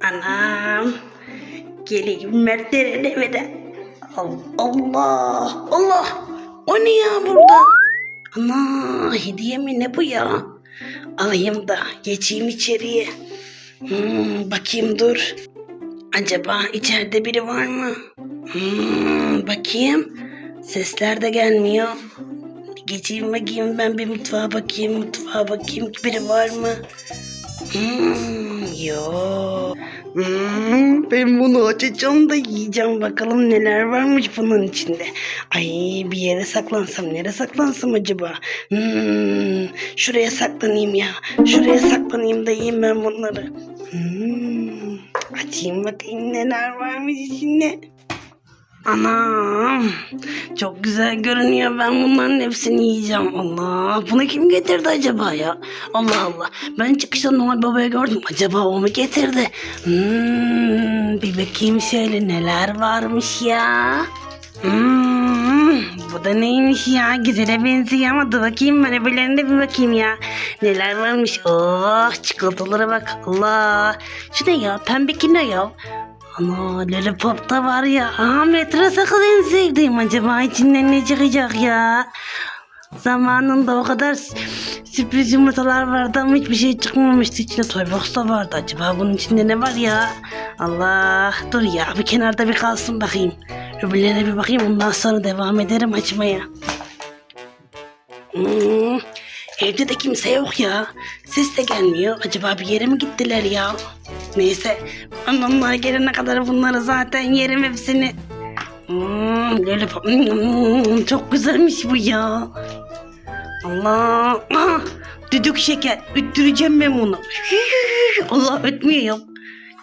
Anam. Geleyim Mert'lerin evine. Allah Allah. O ne ya burada? Ana hediye mi ne bu ya? Alayım da geçeyim içeriye. Hmm, bakayım dur. Acaba içeride biri var mı? Hmm, bakayım. Sesler de gelmiyor. Geçeyim bakayım ben bir mutfağa bakayım. Mutfağa bakayım biri var mı? Hmm, yok. Hmm, ben bunu açacağım da yiyeceğim bakalım neler varmış bunun içinde. Ay bir yere saklansam nereye saklansam acaba? Hmm, şuraya saklanayım ya. Şuraya saklanayım da yiyeyim ben bunları. Hmm, açayım bakayım neler varmış içinde. Anam. Çok güzel görünüyor. Ben bunların hepsini yiyeceğim. Allah. Bunu kim getirdi acaba ya? Allah Allah. Ben çıkışta Noel Baba'yı gördüm. Acaba o mu getirdi? Hmm, bir bakayım şöyle neler varmış ya. Hmm, bu da neymiş ya? Güzele benziyor ama dur bakayım ben öbürlerine bir bakayım ya. Neler varmış? Oh çikolatalara bak. Allah. Şu ne ya? Pembe ne ya Ana lollipop da var ya. Ahmet sakız en sevdiğim. Acaba içinden ne çıkacak ya? Zamanında o kadar sürpriz yumurtalar vardı ama hiçbir şey çıkmamıştı. İçinde toy box da vardı. Acaba bunun içinde ne var ya? Allah dur ya bir kenarda bir kalsın bakayım. Öbürlerine bir bakayım ondan sonra devam ederim açmaya. Hmm, evde de kimse yok ya. Ses de gelmiyor. Acaba bir yere mi gittiler ya? Neyse. Onlar gelene kadar bunları zaten yerim hepsini. Hmm, lollipop. Hmm, çok güzelmiş bu ya. Allah. Ah, düdük şeker. Üttüreceğim ben bunu. Allah ötmüyor.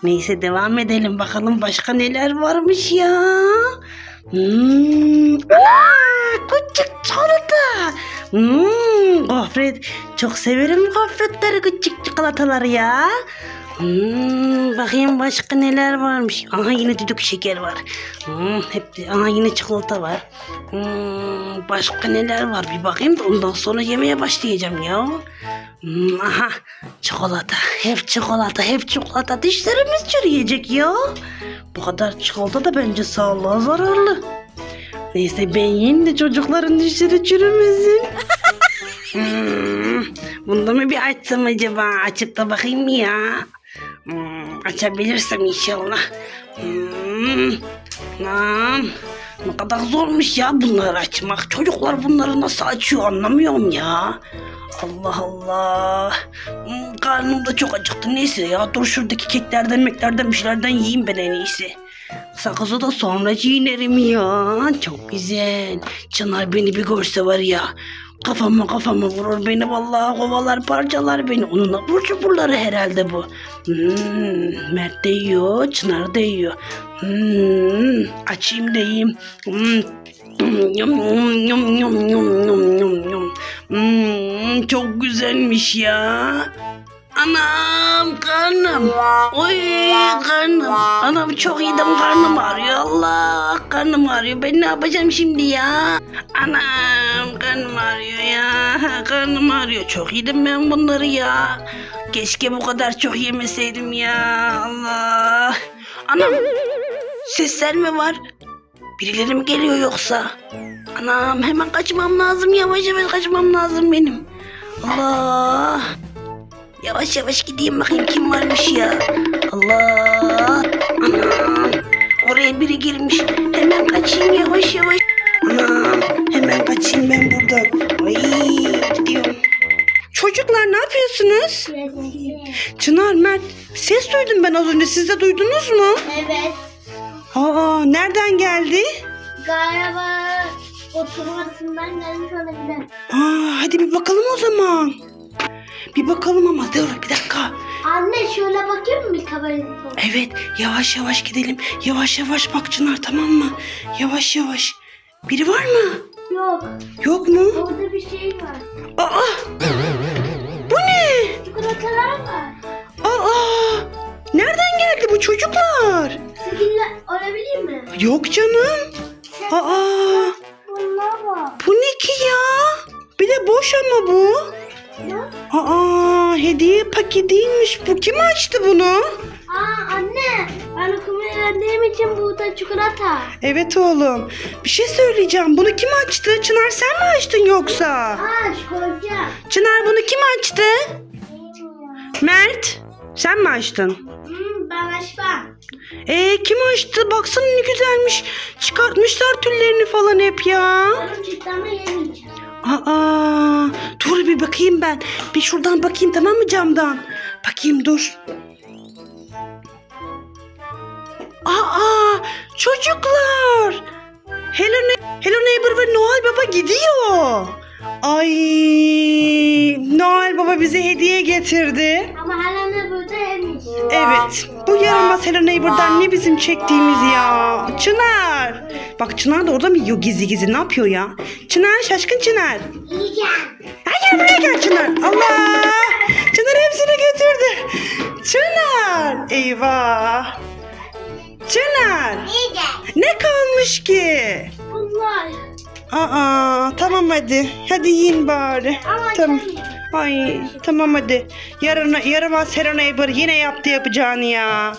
Neyse devam edelim bakalım başka neler varmış ya. Hmm. Aa, küçük çikolata. Hmm, gofret. Çok severim gofretleri küçük çikolataları ya. Hmm, bakayım başka neler varmış. Aha yine düdük şeker var. Hmm, hep aha yine çikolata var. Hmm, başka neler var bir bakayım da ondan sonra yemeye başlayacağım ya. Hmm, aha çikolata. Hep çikolata, hep çikolata. Dişlerimiz çürüyecek ya. Bu kadar çikolata da bence sağlığa zararlı. Neyse ben yiyeyim de çocukların dişleri çürümesin. Hmm, bunda mı bir açsam acaba? Açıp da bakayım ya? Hmm, açabilirsem inşallah. Hmm, lan, ne kadar zormuş ya bunları açmak. Çocuklar bunları nasıl açıyor anlamıyorum ya. Allah Allah. Hmm, karnım da çok acıktı. Neyse ya dur şuradaki keklerden meklerden bir şeylerden yiyeyim ben en iyisi. Sakızı da sonra çiğnerim ya. Çok güzel. Çınar beni bir görse var ya. Kafama kafama vurur beni vallahi kovalar parçalar beni. Onun abur cuburları herhalde bu. Hmm, Mert de yiyor, Çınar da yiyor. Hmm, açayım da. Hmm. Yum, yum, yum, yum, yum, yum. Hmm, çok güzelmiş ya. Anam karnım. Oy karnım. Anam çok yedim karnım ağrıyor. Allah karnım ağrıyor. Ben ne yapacağım şimdi ya? Anam karnım ağrıyor ya. Karnım ağrıyor. Çok yedim ben bunları ya. Keşke bu kadar çok yemeseydim ya. Allah. Anam sesler mi var? Birileri mi geliyor yoksa? Anam hemen kaçmam lazım. Yavaş yavaş kaçmam lazım benim. Allah. Yavaş yavaş gideyim bakayım kim varmış ya. Allah. Anam. Oraya biri girmiş. Hemen kaçayım yavaş yavaş. Anam. Hemen kaçayım ben buradan. Ay gidiyorum. Çocuklar ne yapıyorsunuz? Çınar, Mert ses duydum ben az önce. Siz de duydunuz mu? Evet. Aa, nereden geldi? Galiba oturmasından gelmiş olabilir. Aa, hadi bir bakalım o zaman. Bir bakalım ama dur bir dakika. Anne şöyle bakayım mı bir kamerayı? Evet yavaş yavaş gidelim. Yavaş yavaş bak Çınar tamam mı? Yavaş yavaş. Biri var mı? Yok. Yok mu? Orada bir şey var. Aa! Bu ne? Çikolatalar var. Aa! Nereden geldi bu çocuklar? Sizinle olabilir mi? Yok canım. Aa! Bunlar var. Bu ne ki ya? boş ama bu. Aa hediye paketiymiş bu. Kim açtı bunu? Aa anne. Ben okuma öğrendiğim için burada çikolata. Evet oğlum. Bir şey söyleyeceğim. Bunu kim açtı? Çınar sen mi açtın yoksa? Aa çikolata. Çınar bunu kim açtı? Mert. Sen mi açtın? Hmm, ben açmam. Ee kim açtı? Baksana ne güzelmiş. Çıkartmışlar tüllerini falan hep ya. Benim çıktığımı yemeyeceğim. Aa, dur bir bakayım ben. Bir şuradan bakayım tamam mı camdan? Bakayım dur. Aa, çocuklar. Hello, Hello Neighbor ve Noel Baba gidiyor. Ay, Noel Baba bize hediye getirdi. Ama hala ne burada yemeyeceğim. Evet. Bu yaramaz Hello Neighbor'dan ne bizim çektiğimiz ya. Çınar. Bak Çınar da orada mı yiyor gizli gizli? Ne yapıyor ya? Çınar şaşkın Çınar. Yiyeceğim. Hayır buraya gel Çınar. Allah. Çınar hepsini götürdü. Çınar. Eyvah. Çınar. Yiyeceğim. Ne kalmış ki? Bunlar. Aa tamam hadi. Hadi yiyin bari. Ama Tamam. Ay tamam hadi. Yarın yaramaz Hello Neighbor yine yaptı yapacağını ya.